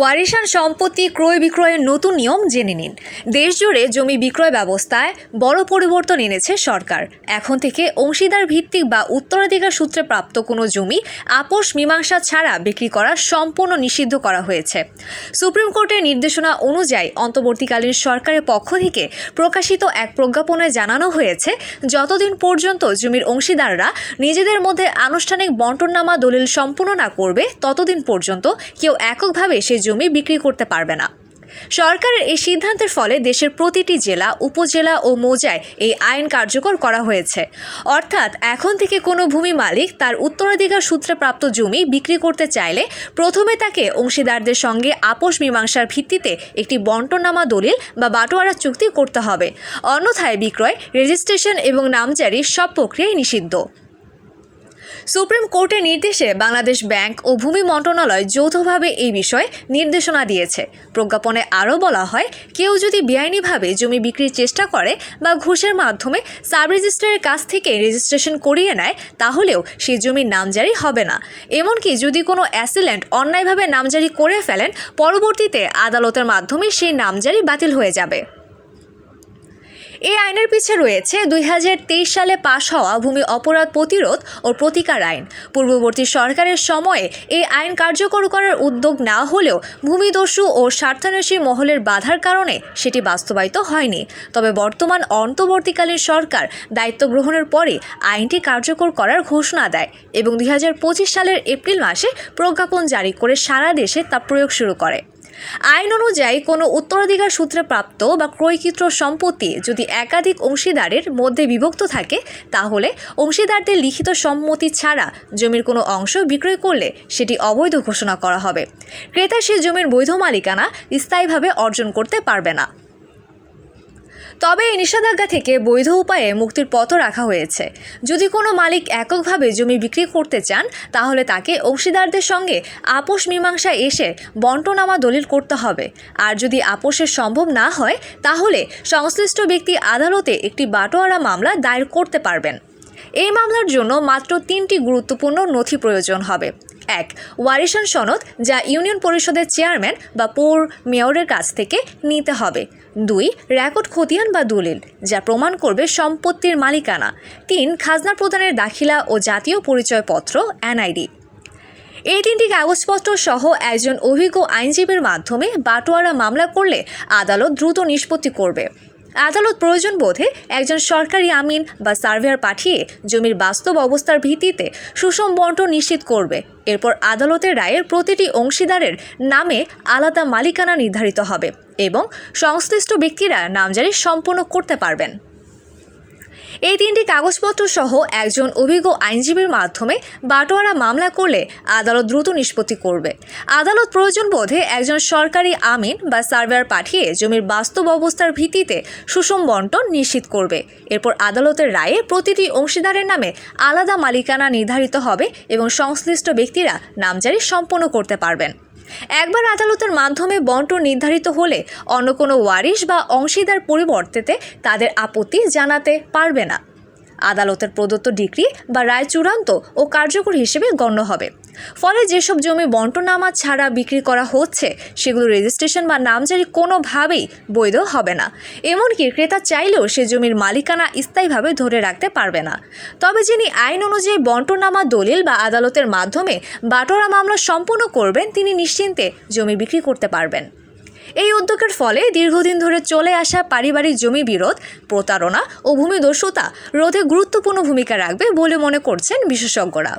ওয়ারিশান সম্পত্তি ক্রয় বিক্রয়ের নতুন নিয়ম জেনে নিন। দেশজুড়ে জমি বিক্রয় ব্যবস্থায় বড় পরিবর্তন এনেছে সরকার। এখন থেকে অংশীদার ভিত্তিক বা উত্তরাধিকার সূত্রে প্রাপ্ত কোনো জমি আপোষ মীমাংসা ছাড়া বিক্রি করা সম্পূর্ণ নিষিদ্ধ করা হয়েছে। সুপ্রিম কোর্টের নির্দেশনা অনুযায়ী অন্তর্বর্তীকালীন সরকারের পক্ষ থেকে প্রকাশিত এক প্রজ্ঞাপনে জানানো হয়েছে, যতদিন পর্যন্ত জমির অংশীদাররা নিজেদের মধ্যে আনুষ্ঠানিক বন্টননামা দলিল সম্পূর্ণ না করবে, ততদিন পর্যন্ত কেউ এককভাবে সেই জমি বিক্রি করতে পারবে না। সরকারের এই সিদ্ধান্তের ফলে দেশের প্রতিটি জেলা, উপজেলা ও মৌজায় এই আইন কার্যকর করা হয়েছে। অর্থাৎ এখন থেকে কোনো ভূমি মালিক তার উত্তরাধিকার সূত্রে প্রাপ্ত জমি বিক্রি করতে চাইলে প্রথমে তাকে অংশীদারদের সঙ্গে আপোষ মীমাংসার ভিত্তিতে একটি বন্টনামা দলিল বা বাটোয়ারা চুক্তি করতে হবে। অন্যথায় বিক্রয়, রেজিস্ট্রেশন এবং নামজারি সব প্রক্রিয়াই নিষিদ্ধ। সুপ্রিম কোর্টের নির্দেশে বাংলাদেশ ব্যাংক ও ভূমি মন্ত্রণালয় যৌথভাবে এই বিষয়ে নির্দেশনা দিয়েছে। প্রজ্ঞাপনে আরও বলা হয়, কেউ যদি বেআইনিভাবে জমি বিক্রির চেষ্টা করে বা ঘুষের মাধ্যমে সাব রেজিস্ট্রারের কাছ থেকে রেজিস্ট্রেশন করিয়ে নেয়, তাহলেও সেই জমির নামজারি হবে না। এমনকি যদি কোনো অ্যাসিলেন্ট অন্যায়ভাবে নামজারি করে ফেলেন, পরবর্তীতে আদালতের মাধ্যমে সেই নামজারি বাতিল হয়ে যাবে। এই আইনের পিছে রয়েছে দুই হাজার তেইশ সালে পাশ হওয়া ভূমি অপরাধ প্রতিরোধ ও প্রতিকার আইন। পূর্ববর্তী সরকারের সময়ে এই আইন কার্যকর করার উদ্যোগ না হলেও ভূমিদস্যু ও স্বার্থান্বেষী মহলের বাধার কারণে সেটি বাস্তবায়িত হয়নি। তবে বর্তমান অন্তর্বর্তীকালীন সরকার দায়িত্ব গ্রহণের পরে আইনটি কার্যকর করার ঘোষণা দেয় এবং দুই হাজার পঁচিশ সালের এপ্রিল মাসে প্রজ্ঞাপন জারি করে সারা দেশে তা প্রয়োগ শুরু করে। আইন অনুযায়ী কোনো উত্তরাধিকার সূত্রে প্রাপ্ত বা ক্রয়কৃত সম্পত্তি যদি একাধিক অংশীদারের মধ্যে বিভক্ত থাকে, তাহলে অংশীদারদের লিখিত সম্মতি ছাড়া জমির কোনো অংশ বিক্রয় করলে সেটি অবৈধ ঘোষণা করা হবে। ক্রেতা সে জমির বৈধ মালিকানা স্থায়ীভাবে অর্জন করতে পারবে না। তবে এই নিষেধাজ্ঞা থেকে বৈধ উপায়ে মুক্তির পথও রাখা হয়েছে। যদি কোনো মালিক এককভাবে জমি বিক্রি করতে চান, তাহলে তাকে অংশীদারদের সঙ্গে আপোষ মীমাংসায় এসে বন্টনামা দলিল করতে হবে। আর যদি আপোষের সম্ভব না হয়, তাহলে সংশ্লিষ্ট ব্যক্তি আদালতে একটি বাটোয়ারা মামলা দায়ের করতে পারবেন। এই মামলার জন্য মাত্র তিনটি গুরুত্বপূর্ণ নথি প্রয়োজন হবে। এক। ওয়ারিশান সনদ, যা ইউনিয়ন পরিষদের চেয়ারম্যান বা পৌর মেয়রের কাছ থেকে নিতে হবে। দুই রেকর্ড খতিয়ান বা দলিল, যা প্রমাণ করবে সম্পত্তির মালিকানা। তিন, খাজনা প্রদানের দাখিলা ও জাতীয় পরিচয়পত্র, এনআইডি। এই তিনটি কাগজপত্র সহ একজন অভিজ্ঞ আইনজীবীর মাধ্যমে বাটোয়ারা মামলা করলে আদালত দ্রুত নিষ্পত্তি করবে। আদালত প্রয়োজন বোধে একজন সরকারি আমিন বা সার্ভেয়ার পাঠিয়ে জমির বাস্তব অবস্থার ভিত্তিতে সুষম বন্টন নিশ্চিত করবে। এরপর আদালতের রায়ের প্রতিটি অংশীদারের নামে আলাদা মালিকানা নির্ধারিত হবে এবং সংশ্লিষ্ট ব্যক্তিরা নামজারি সম্পন্ন করতে পারবেন। এই তিনটি কাগজপত্র সহ একজন অভিজ্ঞ আইনজীবীর মাধ্যমে বাটোয়ারা মামলা করলে আদালত দ্রুত নিষ্পত্তি করবে। আদালত প্রয়োজন বোধে একজন সরকারি আমিন বা সার্ভেয়ার পাঠিয়ে জমির বাস্তব অবস্থার ভিত্তিতে সুষম বন্টন নিশ্চিত করবে। এরপর আদালতের রায়ে প্রতিটি অংশীদারের নামে আলাদা মালিকানা নির্ধারিত হবে এবং সংশ্লিষ্ট ব্যক্তিরা নামজারি সম্পন্ন করতে পারবেন। একবার আদালতের মাধ্যমে বন্টন নির্ধারিত হলে অন্য কোনো ওয়ারিশ বা অংশীদার পরিবর্তেতে তাদের আপত্তি জানাতে পারবে না। আদালতের প্রদত্ত ডিগ্রি বা রায় চূড়ান্ত ও কার্যকর হিসেবে গণ্য হবে। ফলে যেসব জমি বন্টনামা ছাড়া বিক্রি করা হচ্ছে, সেগুলো রেজিস্ট্রেশন বা নামজারি কোনোভাবেই বৈধ হবে না। এমনকি ক্রেতা চাইলেও সে জমির মালিকানা স্থায়ীভাবে ধরে রাখতে পারবে না। তবে যিনি আইন অনুযায়ী বন্টনামা দলিল বা আদালতের মাধ্যমে বাটোয়ারা মামলা সম্পূর্ণ করবেন, তিনি নিশ্চিন্তে জমি বিক্রি করতে পারবেন। এই উদ্যোগের ফলে দীর্ঘদিন ধরে চলে আসা পারিবারিক জমি বিরোধ, প্রতারণা ও ভূমিদস্যুতা রোধে গুরুত্বপূর্ণ ভূমিকা রাখবে বলে মনে করছেন বিশেষজ্ঞরা।